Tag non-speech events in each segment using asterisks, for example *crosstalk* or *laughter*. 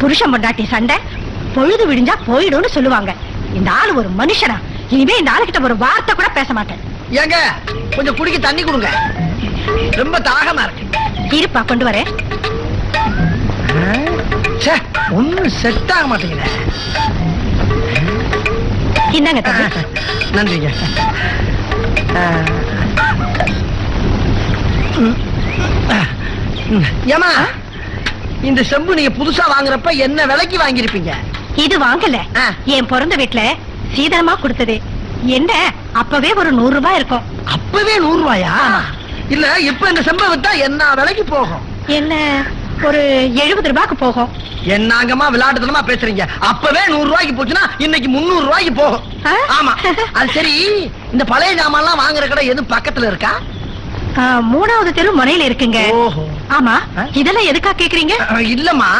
புருஷன் பொண்டாட்டி சண்டை பொழுது விடிஞ்சா போயிடும்னு சொல்லுவாங்க. இந்த ஆளு ஒரு மனுஷனா? இனிமே இந்த ஆளுகிட்ட ஒரு வார்த்தை கூட பேச மாட்டேன். ஏங்க கொஞ்சம் குடிக்க தண்ணி கொடுங்க. ரொம்ப தாகமா இருக்கு. இருப்பா கொண்டு வரேன். ஒண்ணும் செட் ஆக மாட்டேங்குது. தம்பி. நன்றிங்க. ஆ. இந்த செம்பு நீங்க புதுசா வாங்குறப்ப என்ன விலைக்கு வாங்கியிருப்பீங்க? இது வாங்கல. என் பிறந்த வீட்டுல சீதனமா கொடுத்தது. என்ன? அப்பவே ஒரு நூறு ரூபாய் இருக்கும். அப்பவே நூறு ரூபாயா? இல்ல இப்ப இந்த செம்பை வித்தா என்ன விலைக்கு போகும்? என்ன? ஒரு எழுபது ரூபாய்க்கு போகும். என்னங்கம்மா விளையாட்டுத்தனமா பேசுறீங்க? அப்பவே நூறு ரூபாய்க்கு போச்சுன்னா இன்னைக்கு முந்நூறு ரூபாய்க்கு போகும்? ஆமா. அது சரி இந்த பழைய ஜாமான்லாம் வாங்குற கடை எது பக்கத்துல இருக்கா? மூணாவது தெரு முனையில இருக்குங்க. ஆமா? இதெல்லாம் எதுக்கா கேக்குறீங்க? இல்லம்மா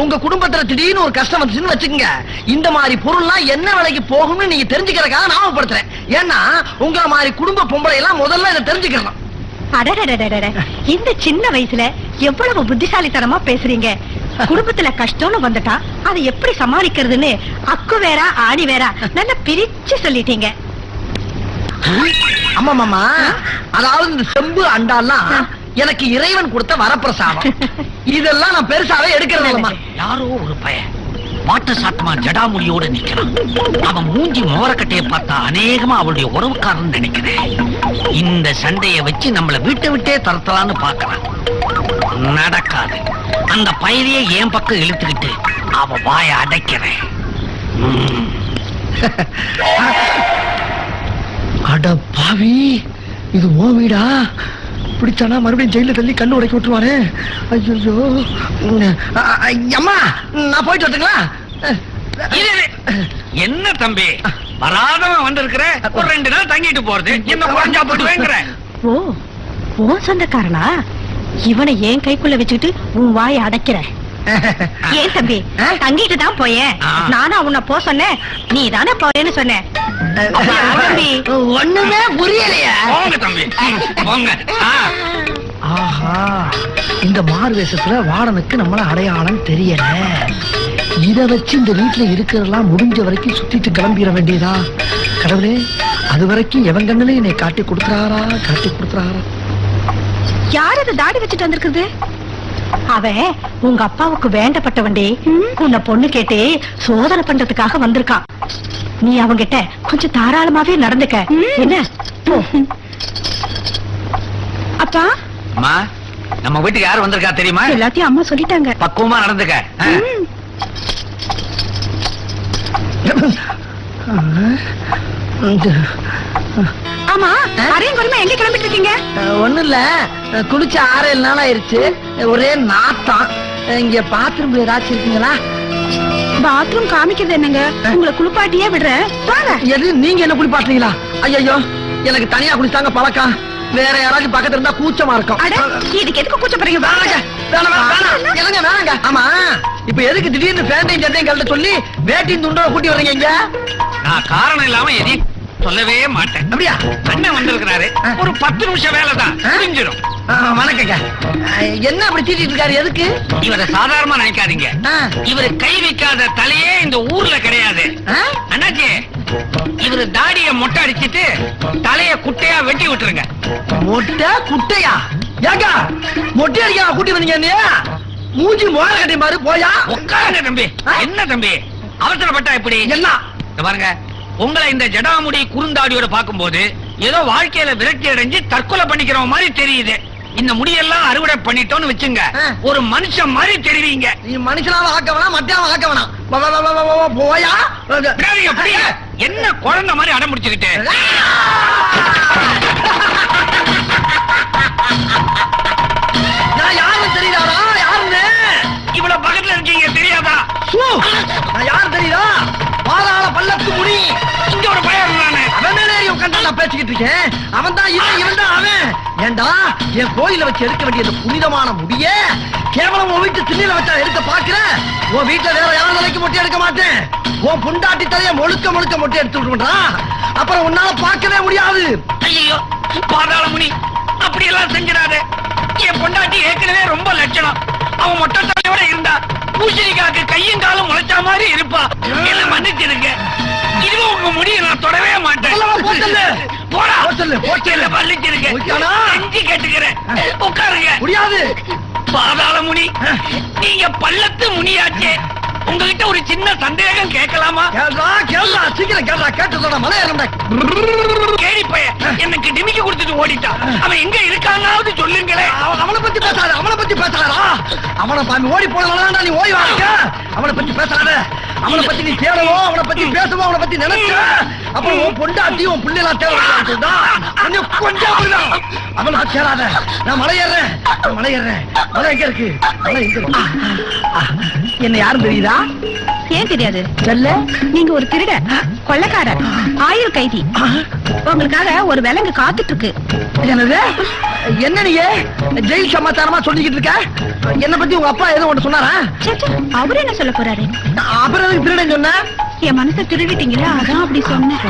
உங்க குடும்பத்துல திடீர்னு ஒரு கஷ்டம் வந்துச்சுன்னு வச்சுக்கோங்க. இந்த மாதிரி பொருள்லாம் என்ன விலைக்கு போகும்னு நீங்க தெரிஞ்சுக்கிறதுக்காக ஞாபகப்படுத்துறேன் ஏன்னா உங்கள மாதிரி குடும்ப பொம்பளை எல்லாம் முதல்ல இதை தெரிஞ்சுக்கணும். அடடடடடட இந்த சின்ன வயசுல எவ்வளவு புத்திசாலித்தனமா பேசுறீங்க. குடும்பத்துல கஷ்டம்னு வந்துட்டா அதை எப்படி சமாளிக்கிறதுன்னு அக்கு வேற ஆணி வேற நல்லா பிரிச்சு சொல்லிட்டீங்க. ஆமா மாமா அதாவது இந்த செம்பு அண்டாலாம் எனக்கு இறைவன் கொடுத்த வரப்பிரசாதம். இதெல்லாம் நான் பெருசாவே இல்லம்மா. யாரோ ஒரு பையன் வாட்ட சாட்டமா ஜடாமுடியோட நிக்கிறான். அவன் மூஞ்சி மோரக்கட்டைய பார்த்தா அநேகமா அவளுடைய உறவுக்காரன் நினைக்கிறேன் இந்த சண்டைய வச்சு நம்மள வீட்டை விட்டே தரத்தலான்னு பாக்குறான் நடக்காது. அந்த பயிரையே என் பக்கம் இழுத்துக்கிட்டு அவ வாய அடைக்கிறேன். அட பாவி. இது ஓ வீடா? பிடிச்சானா மறுபடியும் ஜெயில தள்ளி கண்ணு உடைக்க விட்டுருவானே. ஐயோ அம்மா நான் போயிட்டு வரட்டுங்களா. என்ன தம்பி? வராதவன் வந்திருக்கிற? ஒரு ரெண்டு நாள் தங்கிட்டு போறது. என்ன குறைஞ்சா போட்டுவேங்கிற? ஓ உன் சொந்தக்காரனா? இவனை ஏன் கைக்குள்ள வச்சுக்கிட்டு உன் வாயை அடைக்கிற. *laughs* ஏன் தம்பி? தங்கிட்டு தான் போயேன். ஆ. நானா உன்னை போ சொன்னேன். நீ தானே போறேன்னு சொன்ன அப்படியா, தம்பி ஒண்ணுமே புரியலையா. போங்க தம்பி. போங்க. ஆ. ஆஹா. இந்த மாறு வேஷத்துல வாடனுக்கு நம்மள அடையாளம் தெரியல. இத வச்சு இந்த வீட்டுல இருக்கிறதெல்லாம் முடிஞ்ச வரைக்கும் சுத்திட்டு கிளம்பிட வேண்டியதா? கடவுளே அது வரைக்கும் எவன் கண்ணுல என்னை காட்டி கொடுக்குறாரா? காட்டி கொடுக்குறாரா? யார் அது தாடி வச்சுட்டு வந்திருக்குது அவன் உங்க அப்பாவுக்கு வேண்டப்பட்டவன்டி. உன்னை பொண்ணு கேட்டு சோதனை பண்றதுக்காக வந்திருக்கான் நீ அவங்கிட்ட கொஞ்சம் தாராளமாவே நடந்துக்க. என்ன. அப்பா? அம்மா நம்ம வீட்டுக்கு யார் வந்திருக்கா தெரியுமா? எல்லாத்தையும் அம்மா சொல்லிட்டாங்க. பக்குவமா நடந்துக்க. ஆ. ஆமா அரையும் குறைமா எங்க கிளம்பிட்டு இருக்கீங்க ஒண்ணு இல்ல குளிச்ச ஆறு ஏழு நாள் ஆயிருச்சு. ஒரே நாத்தம். இங்க பாத்ரூம் ஏதாச்சும் இருக்குங்களா? பாத்ரூம் காமிக்கிறது என்னங்க? உங்களை குளிப்பாட்டியே விடுறேன். வாங்க. எது நீங்க என்ன குளிப்பாட்டுறீங்களா? ஐயோ எனக்கு தனியா குளிச்சாங்க பழக்கம். வேற யாராச்சும் பக்கத்துல இருந்தா கூச்சமா இருக்கும். அட இதுக்கு எதுக்கு கூச்சப்படுறீங்க வேணாங்க, வேணாங்க. ஆமா. இப்ப எதுக்கு திடீர்னு பேண்டையும் சட்டையும் கழட்ட சொல்லி வேட்டியும் துண்டோட கூட்டி வர்றீங்க இங்க? நான் காரணம் இல்லாம எதையும் சொல்லவே மாட்டேன். அப்படியா? அண்ணன் வந்திருக்கிறாரு. ஒரு பத்து நிமிஷம் வேலை தான் ஆ? புரிஞ்சிடும் வணக்கங்க என்ன அப்படி தீட்டிட்டு இருக்காரு? எதுக்கு? இவரை சாதாரணமா நினைக்காதீங்க. இவரு கை வைக்காத தலையே இந்த ஊர்ல கிடையாது? அண்ணாச்சி இவரு தாடிய மொட்டை அடிச்சிட்டு தலைய குட்டையா வெட்டி விட்டுருங்க. மொட்டை குட்டையா? ஏங்க மொட்டை அடிக்க கூட்டி வந்தீங்க? மூஞ்சி மோர கட்டி பாரு போயா? உட்காருங்க தம்பி? என்ன தம்பி? அவசரப்பட்டா இப்படி என்ன? இத பாருங்க. உங்களை இந்த ஜடாமுடி குறுந்தாடியோட பாக்கும்போது ஏதோ வாழ்க்கையில விரக்தி அடைஞ்சு தற்கொலை பண்ணிக்கிறவங்க மாதிரி தெரியுது. இந்த முடியெல்லாம் அறுவடை பண்ணிட்டோம்னு வச்சுங்க. ஒரு மனுஷன் மாதிரி தெரிவிங்க. நீ மனுஷனாவ ஆக்க வேணாம் மத்தியாவ ஆக்க வேணாம். போயா. என்ன குழந்தை மாதிரி அடம் முடிச்சுக்கிட்டு நான் யாருன்னு தெரியுதாடா? யாருன்னு? இவ்வளவு பக்கத்துல இருக்கீங்க தெரியாதா? நான் யாரு தெரியுதா? பாதாள பல்லக்கு முடி பேசிக்கிட்டு இருக்கேன் அவன் தான் இவன் இவன் தான் அவன். ஏண்டா என் கோயில வச்சு எடுக்க வேண்டிய புனிதமான முடிய கேவலம் உன் வீட்டு திண்ணில வச்சா எடுக்க பாக்குற உன் வீட்டுல வேற யாரும் தலைக்கு மொட்டை எடுக்க மாட்டேன்? உன் புண்டாட்டி தலைய முழுக்க முழுக்க மொட்டை எடுத்து விட்டுறா அப்புறம் உன்னால பார்க்கவே முடியாது. ஐயோ பாதாள முனி அப்படி எல்லாம் செஞ்சிடாத. என் பொண்டாட்டி ஏற்கனவே ரொம்ப லட்சணம். அவன் மொட்டை தலையோட இருந்தா பூசணிக்காக்கு கையும் காலம் முடியாதுப்பா என்ன மன்னிச்சிருங்க இதுவே உங்க முடிய நான் தொடவே மாட்டேன். போடா போ சொல்லு, போ சொல்லு. என்ன மன்னிச்சிருங்க போய்ட்டானா? செஞ்சு கேட்டுக்கிறேன். உட்காருங்க. முடியாது. பாதாள முனி. நீங்க பள்ளத்து முனியாச்சே. உங்ககிட்ட ஒரு சின்ன சந்தேகம் கேட்கலாமா? கேள்றா கேள்றா சீக்கிரம் கேள்றா கேட்டு மலை ஏறா கேடி பையன் எனக்கு டிமிக்கி கொடுத்துட்டு ஓடிட்டான். அவன் எங்க இருக்கானாவது சொல்லுங்களேன். அவனை பேசாத அவனை பத்தி பேசாதா அவனை சாமி ஓடி போனவனா நீ ஓடி வாங்க அவனை பத்தி பேசாத. அவனை பத்தி நீ தேடவோ அவனை பத்தி பேசவும் அவனை பத்தி நினைச்ச. அப்புறம் உன் பொண்டாட்டி உன் பிள்ளைலாம் தேவையா கொஞ்சம் அப்படிதான். அவனை சேராத நான் மலை ஏறேன் நான் மலை ஏறேன் மலை எங்க இருக்கு? மலை எங்க இருக்கு. என்ன யாரும் தெரியுதா? ஏன் தெரியாது? செல்ல நீங்க ஒரு திருட கொள்ளக்காரர் ஆயுள் கைதி. உங்களுக்காக ஒரு விலங்கு காத்துட்டு இருக்கு என்னது? என்ன நீங்க? ஜெயில் சமாச்சாரமா சொல்லிக்கிட்டு இருக்க? என்ன பத்தி உங்க அப்பா ஏதோ ஒன்று சொன்னாரா? அவரு என்ன சொல்ல போறாரு? அப்புறம் திருடன் சொன்ன? என் மனசை திருடிட்டீங்களா அதான் அப்படி சொன்னேன்.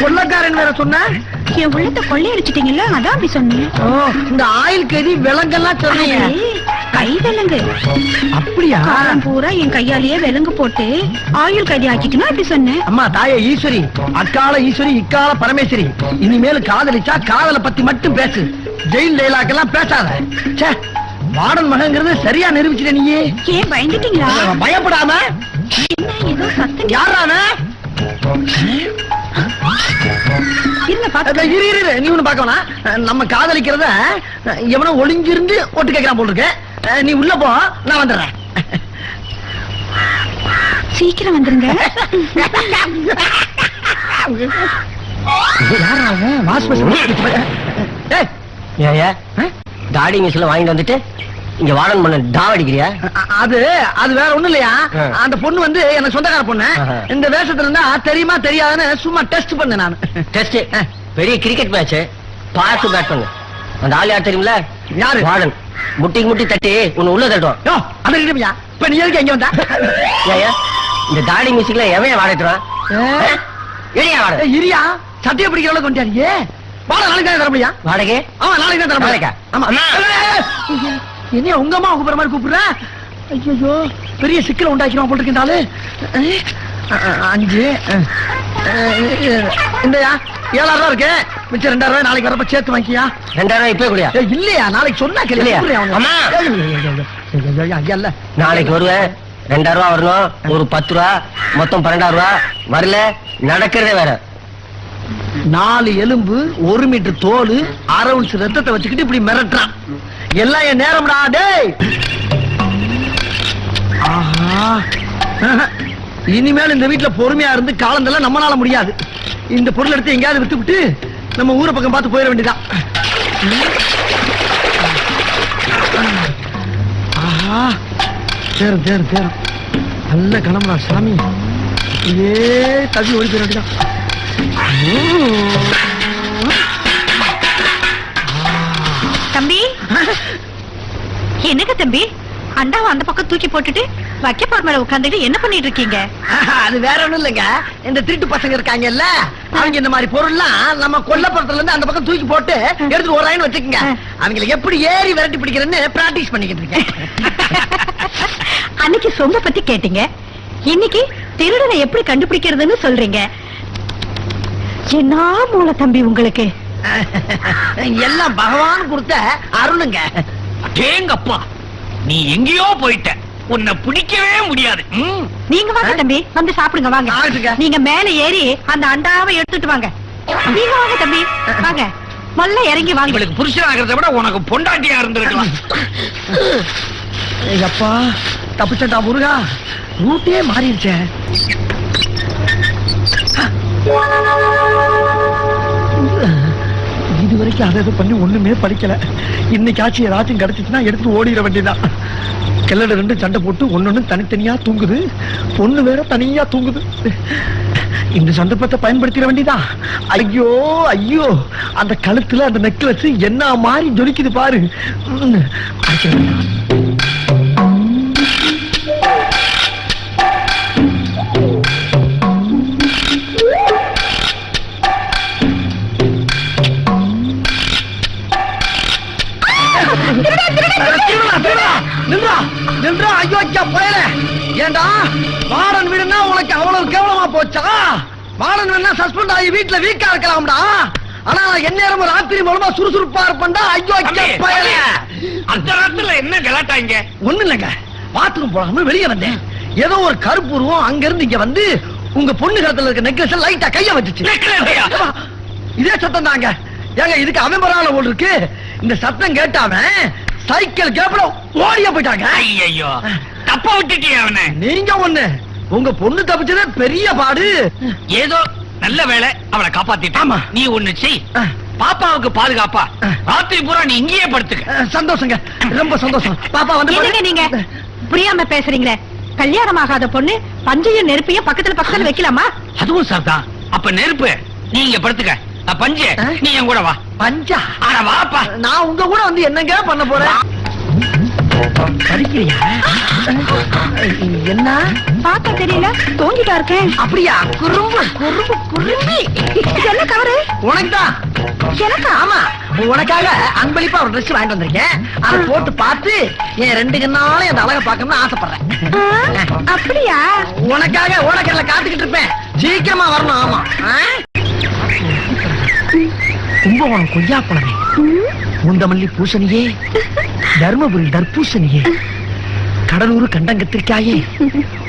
கொள்ளக்காரன் வேற சொன்ன? என் உள்ளத்தை கொள்ளையடிச்சிட்டீங்களா அதான் அப்படி சொன்னேன். ஓ, இந்த ஆயில் கறி விலங்கெல்லாம் சொன்னீங்க கை விலங்கு அப்படியா? காலம் பூரா என் கையாலேயே விலங்கு போட்டு ஆயுள் கைதி ஆக்கிட்டுனா அப்படி சொன்னேன். அம்மா தாயே ஈஸ்வரி அக்கால ஈஸ்வரி இக்கால பரமேஸ்வரி. இனிமேல் காதலிச்சா காதலை பத்தி மட்டும் பேசு. ஜெயில் டைலாக்கெல்லாம் பேசாத. ச்சே வார்டன் மகங்கிறது சரியா நிரூபிச்சிட்ட நீயே. ஏன் பயந்துட்டீங்களா? பயப்படாம. என்ன ஏதோ சத்தம் யாரான? பாத்து. இரு இரு நீ ஒண்ணு பார்க்க வேணாம். நம்ம காதலிக்கிறத எவனோ ஒளிஞ்சிருந்து ஒட்டு கேட்கிறான் போல் இருக்கு. அஹ், நீ உள்ள போ. நான் வந்துடுறேன். சீக்கிரம் வந்துருங்க. தாடி மிஷின்ல வாங்கிட்டு வந்துட்டு இங்க வாடன் பண்ண அ- அது அது வேற ஒண்ணும் இல்லையா. அந்த பொண்ணு வந்து எனக்கு சொந்தக்கார பொண்ணு. இந்த வேஷத்துல இருந்தா தெரியுமா தெரியாதுன்னு சும்மா டெஸ்ட் பண்ணேன் நான். டெஸ்ட் பெரிய கிரிக்கெட் மேட்ச் பார்த்து பேட் பண்ணு. அந்த ஆள் யார் தெரியுமில யாரு? வாடன் முட்டிக்கு முட்டி தட்டி உன்னை உள்ள தட்டுவான் யோ அது இருக்கட்டும்யா இப்ப நீ எதுக்கு எங்க வந்தா? *laughs* ஏயா இந்த தாடி மியூசிக்ல எவன் வாடட்டுறான் ஏ. ஏடியா வாட. இரியா சட்டையை பிடிக்கிற அளவுக்கு வந்துட்டியா வாழ நாளைக்கு தான் தர முடியா வாடகை? ஆமா நாளைக்கு தான் தர? முடியா ஆமா. என்ன உங்க அம்மா கூப்பிடுற மாதிரி கூப்பிடுற? ஐயோ பெரிய சிக்கலை உண்டாக்கிடுவான் போட்டு இருக்கின்றாலு அஞ்சு. இந்தயா ஏழாயிரம் ரூபா இருக்கு. மிச்சம் ரெண்டாயிரம் ரூபாய் நாளைக்கு வரப்ப சேர்த்து வாங்கிக்கியா ரெண்டாயிரம் ரூபாய் இப்பவே குடியா. இல்லையா? நாளைக்கு சொன்னா இல்லையா? கேள்வி அம்மா. இல்ல. நாளைக்கு வருவேன். ரெண்டாயிரம் ரூபா வரணும். ஒரு பத்து ரூபா. மொத்தம் பன்னெண்டாயிரம் ரூபா. வரல. நடக்கிறதே வேற. நாலு எலும்பு ஒரு மீட்டர் தோல் அரை உன்ஸ் ரத்தத்தை வச்சுக்கிட்டு இப்படி மிரட்டுறான். எல்லாம் என் நேரம்டா டேய். இனிமேல் இந்த வீட்டுல பொறுமையா இருந்து காலந்தெல்லாம் நம்மளால முடியாது. இந்த பொருள் எடுத்து எங்கேயாவது விட்டு விட்டு நம்ம ஊரை பக்கம் பார்த்து போயிட வேண்டியதான் ஆஹா. தேரும் தேரும் தேரும் நல்ல கணம்டா சாமி. அப்படியே தள்ளி ஓடி போயிட வேண்டியதான் தம்பி? என்னங்க தம்பி? அண்டாவை அந்த பக்கம் தூக்கி போட்டுட்டு வைக்கப்பார் மேல உட்காந்துட்டு என்ன பண்ணிட்டு இருக்கீங்க? அது வேற ஒண்ணும் இல்லைங்க. இந்த திருட்டு பசங்க இருக்காங்கல்ல அவங்க இந்த மாதிரி பொருள்லாம் நம்ம கொல்லப்புறத்துல இருந்து அந்த பக்கம் தூக்கி போட்டு எடுத்து ஓராயின்னு வச்சுக்கோங்க. அவங்களை எப்படி ஏறி விரட்டி பிடிக்கிறேன்னு பிராக்டிஸ் பண்ணிக்கிட்டு இருக்கேன். அன்னைக்கு சொம்ப பத்தி கேட்டீங்க. இன்னைக்கு திருடனை எப்படி கண்டுபிடிக்கிறதுன்னு சொல்றீங்க. என்ன மூல தம்பி உங்களுக்கு? எல்லாம் பகவான் கொடுத்த அருளுங்க. தேங்கப்பா நீ எங்கேயோ போயிட்ட. உன்னை பிடிக்கவே முடியாது. நீங்க வாங்க தம்பி. வந்து சாப்பிடுங்க வாங்க. நீங்க மேல ஏறி அந்த அண்டாவை எடுத்துட்டு வாங்க. நீங்க வாங்க தம்பி. வாங்க. முதல்ல இறங்கி வாங்க. இவளுக்கு புருஷனாகிறத விட உனக்கு பொண்டாட்டியா இருந்திருக்கலாம். அப்பா. தப்பிச்சட்டா முருகா. ரூட்டே மாறிடுச்சே. இது வரைக்கும் அதை இதை பண்ணி ஒண்ணுமே படிக்கல. இன்னைக்கு ஆச்சு ஏதாச்சும் கிடைச்சிச்சுன்னா எடுத்து ஓடிட வேண்டியதான் கிளட ரெண்டு சண்டை போட்டு ஒன்னொன்னு தனித்தனியா தூங்குது. பொண்ணு வேற தனியா தூங்குது. இந்த சந்தர்ப்பத்தை பயன்படுத்திட வேண்டியதா? ஐயோ ஐயோ. அந்த கழுத்துல அந்த நெக்லஸ் என்ன மாதிரி ஜொலிக்குது பாரு. ஏண்டா? மாடன் வீடுனா உனக்கு அவ்வளவு கேவலமா போச்சா? மாடன் வீடுனா சஸ்பெண்ட் ஆகி வீட்டுல வீக்கா இருக்கலாம்டா. ஆனா எந்நேரமும் ராத்திரி மூலமா சுறுசுறுப்பா இருப்பேன்டா. ஐயோ அந்த நேரத்துல என்ன கலாட்டா இங்க ஒண்ணு இல்லைங்க. பாத்ரூம் போகாம வெளியே வந்தேன். ஏதோ ஒரு கருப்பு உருவம் அங்க இருந்து இங்க வந்து உங்க பொண்ணு கழுத்துல இருக்க நெக்லஸ் லைட்டா கைய வச்சுச்சு. இதே சத்தம் தாங்க. ஏங்க இதுக்கு அவன் பரவாயில்ல போல் இருக்கு. இந்த சத்தம் கேட்டாவன் சைக்கிள் கேப்ல ஓடிய போயிட்டாங்க. ஐயோ தப்பா விட்டுட்டியே அவனை. நீங்க ஒண்ணு. உங்க பொண்ணு தப்பிச்சதே பெரிய பாடு. ஏதோ நல்ல வேளை அவளை காப்பாத்திட்ட ஆமா. நீ ஒண்ணு செய். பாப்பாவுக்கு பாதுகாப்பா. ராத்திரி பூரா நீ இங்கேயே படுத்துக்க. சந்தோஷங்க. ரொம்ப சந்தோஷம். பாப்பா வந்து நீங்க? புரியாம பேசுறீங்களே. கல்யாணம் ஆகாத பொண்ணு பஞ்சையும் நெருப்பையும் பக்கத்துல பக்கத்துல வைக்கலாமா? அதுவும் சார்தான் அப்ப நெருப்பு நீ இங்க படுத்துக்க. பஞ்சு. நீ என் கூட வா. பஞ்சா? அட வாப்பா. நான் உங்க கூட வந்து என்னங்க பண்ண போறேன்? படிக்கிறியா என்ன? பார்த்தா தெரியல. தூங்கிட்டா இருக்கேன். அப்படியா? குறும்பு குறும்பு குறும்பி. என்ன கவரு? உனக்குதான். எனக்கா? ஆமா. உனக்காக அன்பளிப்பா ஒரு ட்ரெஸ் வாங்கிட்டு வந்திருக்கேன். அதை போட்டு பார்த்து என் ரெண்டு கண்ணாலும் அந்த அழகை பார்க்கணும்னு ஆசைப்படுறேன். அப்படியா? உனக்காக ஓடக்கடல காத்துக்கிட்டு இருப்பேன். சீக்கிரமா வரணும் ஆமா? கும்பகோணம் கொய்யா பழமே முந்தமல்லி பூசணியே. தர்மபுரி தர்பூசணியே. கடலூர் கண்டங்கத்திற்காயே.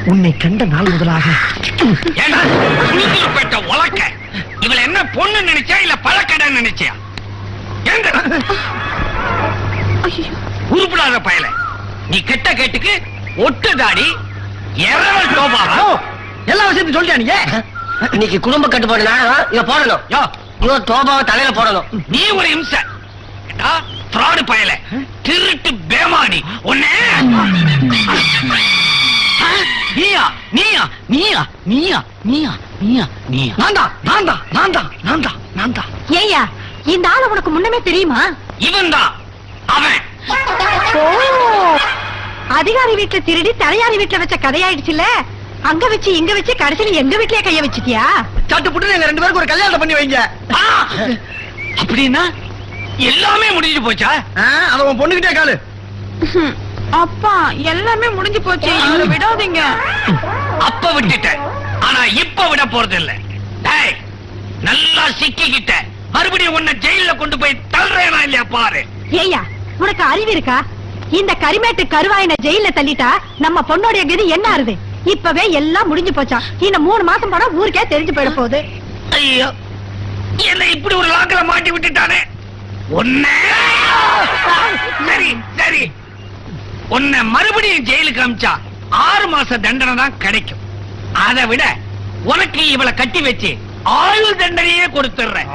உன்னை கண்ட நாள் முதலாக. உலக்க. இவள என்ன பொண்ணு நினைச்சா இல்ல பழக்கடை நினைச்சியா? ஏங்க உருப்படாத பயல. நீ கெட்ட கேட்டுக்கு ஒட்டு தாடி எரவல் டோபாவா? எல்லா விஷயத்தையும் சொல்லியா நீ? இன்னைக்கு குடும்ப கட்டுப்பாடுனா இத போடணும். யோ. இவ தோபாவை தலையில போடணும். நீ ஒரு இம்சை. ஃப்ராடு பயல. திருட்டு பேமானி. உன்னை நீயா நீயா நீயா நீயா நீயா நீயா நீயா. நான் தான் நான் தான் நான் தான் நான் தான் நான் தான் ஏய்யா இந்த ஆளு உனக்கு முன்னமே தெரியுமா? இவன் தான் அவன். ஓ அதிகாரி வீட்டுல திருடி தலையாரி வீட்டுல வச்ச கதையாயிடுச்சுல அங்க வச்சு இங்க வச்சு கடைசியில எங்க வீட்லயே கைய வச்சிட்டியா? சட்டு புட்டு எங்க ரெண்டு பேருக்கு ஒரு கல்யாணம் பண்ணி வைங்க. அப்படின்னா எல்லாமே முடிஞ்சு போச்சா? அத உன் பொண்ணுகிட்டே காலு. அப்பா எல்லாமே முடிஞ்சு போச்சு. இவரை விடாதீங்க. அப்ப விட்டுட்டேன். ஆனா இப்ப விட போறது இல்ல. டேய் நல்லா சிக்கிக்கிட்ட. மறுபடியும் உன்னை ஜெயில கொண்டு போய் தள்ளுறேனா இல்லையா பாரு. ஏய்யா உனக்கு அறிவு இருக்கா? இந்த கரிமேட்டு கருவாயின ஜெயில தள்ளிட்டா நம்ம பொண்ணோடைய கதி என்ன ஆறுது? இப்பவே எல்லாம் முடிஞ்சு போச்சா? இன்னும் மூணு மாசம் போனா ஊருக்கே தெரிஞ்சு போயிட போகுது. ஐயோ என்ன இப்படி ஒரு லாக்கில மாட்டி விட்டுட்டானே? உன்னை சரி சரி. உன்னை மறுபடியும் ஜெயிலுக்கு அமிச்சா ஆறு மாச தண்டனை தான் கிடைக்கும். அதை விட உனக்கு இவளை கட்டி வச்சு ஆயுள் தண்டனையே கொடுத்துடுறேன்.